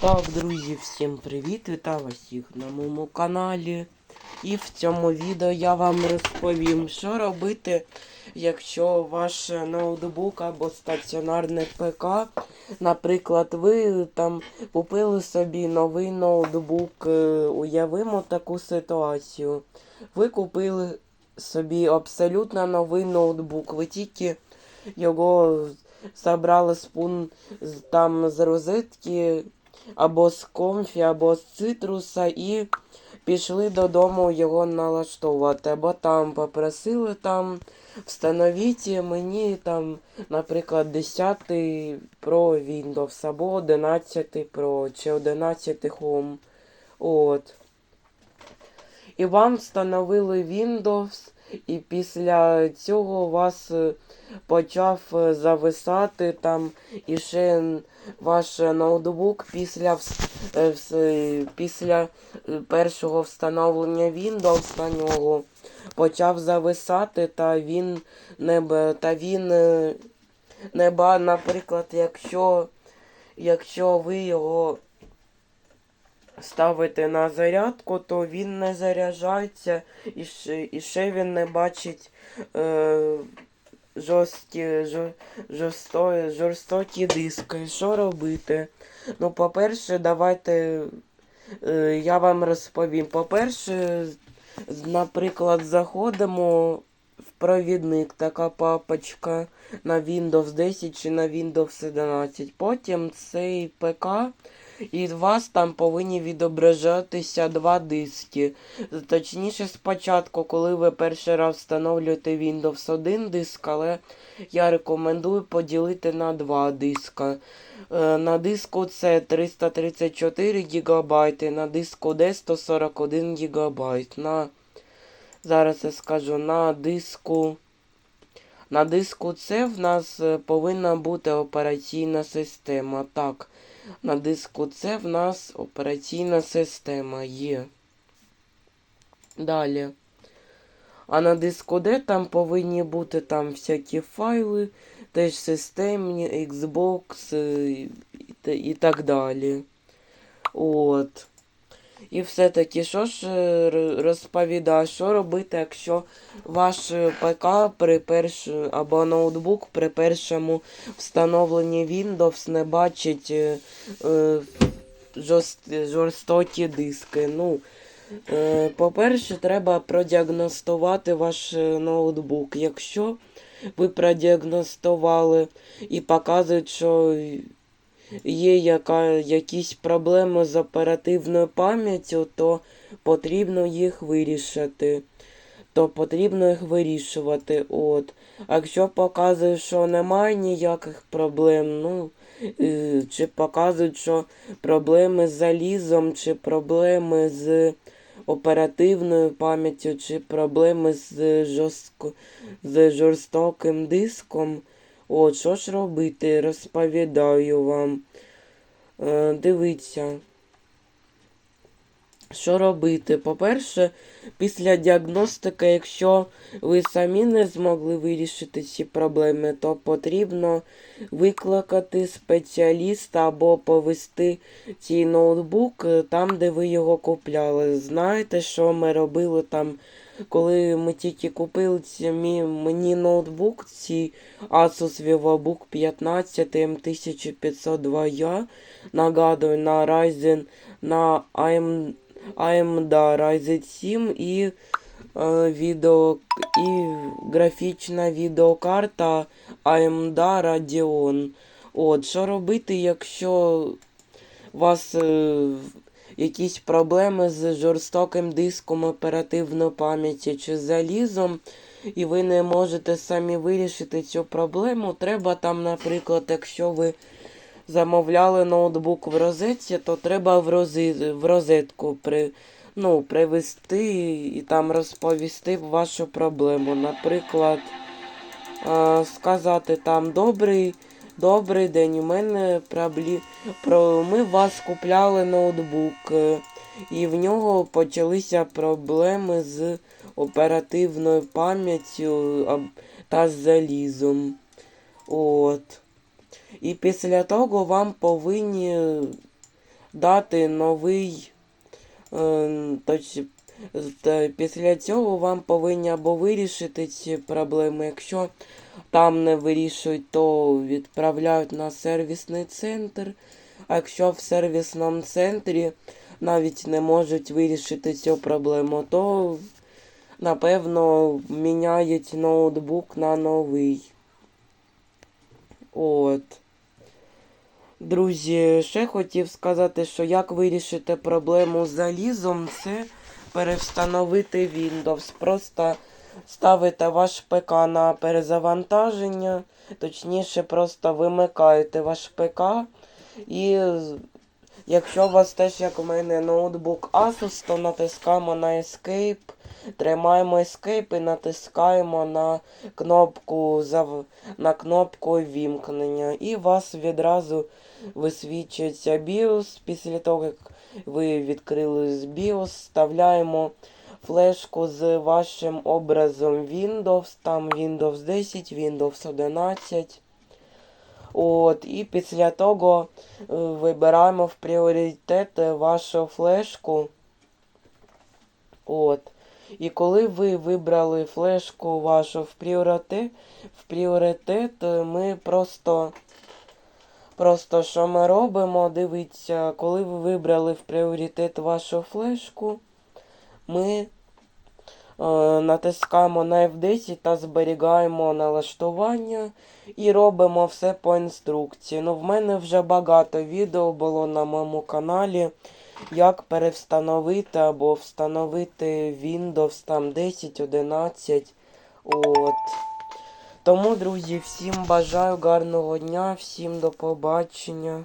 Так, друзі, всім привіт! Вітаю вас всіх на моєму каналі. І в цьому відео я вам розповім, що робити, якщо ваш ноутбук або стаціонарний ПК, наприклад, ви там купили собі новий ноутбук, е, уявимо таку ситуацію. Ви купили собі абсолютно новий ноутбук, ви тільки його забрали з пун там з розетки або з комфі, або з цитруса і пішли додому його налаштовувати. Або там попросили там встановіть мені там, наприклад, 10 Pro Windows або 11 Pro чи 11 Home. От. І вам встановили Windows, і після цього вас е, почав е, зависати там і ще ваш ноутбук після, е, після першого встановлення Windows на нього почав зависати, та він не та він е, не ба, наприклад, якщо, якщо ви його ставите на зарядку, то він не заряджається і і ще він не бачить е, жорсткі, жор, жорсто, жорстокі диски. Що робити? Ну, по-перше, давайте е, я вам розповім. По-перше, наприклад, заходимо в провідник, така папочка на Windows 10 чи на Windows 11. Потім цей ПК і у вас там повинні відображатися два диски. Точніше, спочатку, коли ви перший раз встановлюєте Windows 1 диск, але я рекомендую поділити на два диска. Е, На диску це 334 ГБ, на диску D 141 ГБ. На, зараз я скажу, на диску. На диску С в нас е, повинна бути операційна система. Так, на диску С в нас операційна система є. Далі. А на диску D там повинні бути там всякі файли, теж системні, Xbox е, і, і так далі. От. І все-таки, що ж е, р- розповідаю, що робити, якщо ваш е, ПК при перш... або ноутбук при першому встановленні Windows не бачить е, е, жорст... жорстокі диски. Ну, е, по-перше, треба продіагностувати ваш ноутбук. Якщо ви продіагностували і показують, що є яка, якісь проблеми з оперативною пам'яттю, то потрібно їх вирішити. То потрібно їх вирішувати. От. А якщо показує, що немає ніяких проблем, ну, е, чи показують, що проблеми з залізом, чи проблеми з оперативною пам'яттю, чи проблеми з, жорстко, з жорстоким диском, От, що ж робити, розповідаю вам. Е, дивіться. Що робити? По-перше, після діагностики, якщо ви самі не змогли вирішити ці проблеми, то потрібно викликати спеціаліста або повести цей ноутбук е, там, де ви його купляли. Знаєте, що ми робили там, коли ми тільки купили ці, мені ноутбук, ці Asus VivoBook 15 M1502 нагадую, на Ryzen, на AM, AMD Ryzen 7 і, е, відео, і графічна відеокарта AMD Radeon. От, що робити, якщо вас е, якісь проблеми з жорстоким диском оперативної пам'яті чи залізом, і ви не можете самі вирішити цю проблему, треба там, наприклад, якщо ви замовляли ноутбук в розетці, то треба в, в розетку при, ну, привести і там розповісти вашу проблему. Наприклад, сказати там добрий, добрий день, у мене проблі... про... ми вас купляли ноутбук, е, і в нього почалися проблеми з оперативною пам'яттю та з залізом. От. І після того вам повинні дати новий. е, Точ, та після цього вам повинні або вирішити ці проблеми. Якщо там не вирішують, то відправляють на сервісний центр. А якщо в сервісному центрі навіть не можуть вирішити цю проблему, то напевно міняють ноутбук на новий. От. Друзі, ще хотів сказати, що як вирішити проблему з залізом, це перевстановити Windows. Просто ставите ваш ПК на перезавантаження, точніше, просто вимикаєте ваш ПК. І якщо у вас теж, як у мене, ноутбук Asus, то натискаємо на Escape, тримаємо Escape і натискаємо на кнопку зав... на кнопку вімкнення. І у вас відразу висвічується BIOS. Після того, як ви відкрили з BIOS, вставляємо флешку з вашим образом Windows, там Windows 10, Windows 11. От, і після того е, вибираємо в пріоритет вашу флешку. От. І коли ви вибрали флешку вашу в пріоритет, в пріоритет е, ми просто. Просто що ми робимо? Дивіться, коли ви вибрали в пріоритет вашу флешку, ми е, натискаємо на F10 та зберігаємо налаштування і робимо все по інструкції. Ну, в мене вже багато відео було на моєму каналі, як перевстановити або встановити Windows там 10, 11. От. Тому, друзі, всім бажаю гарного дня, всім до побачення.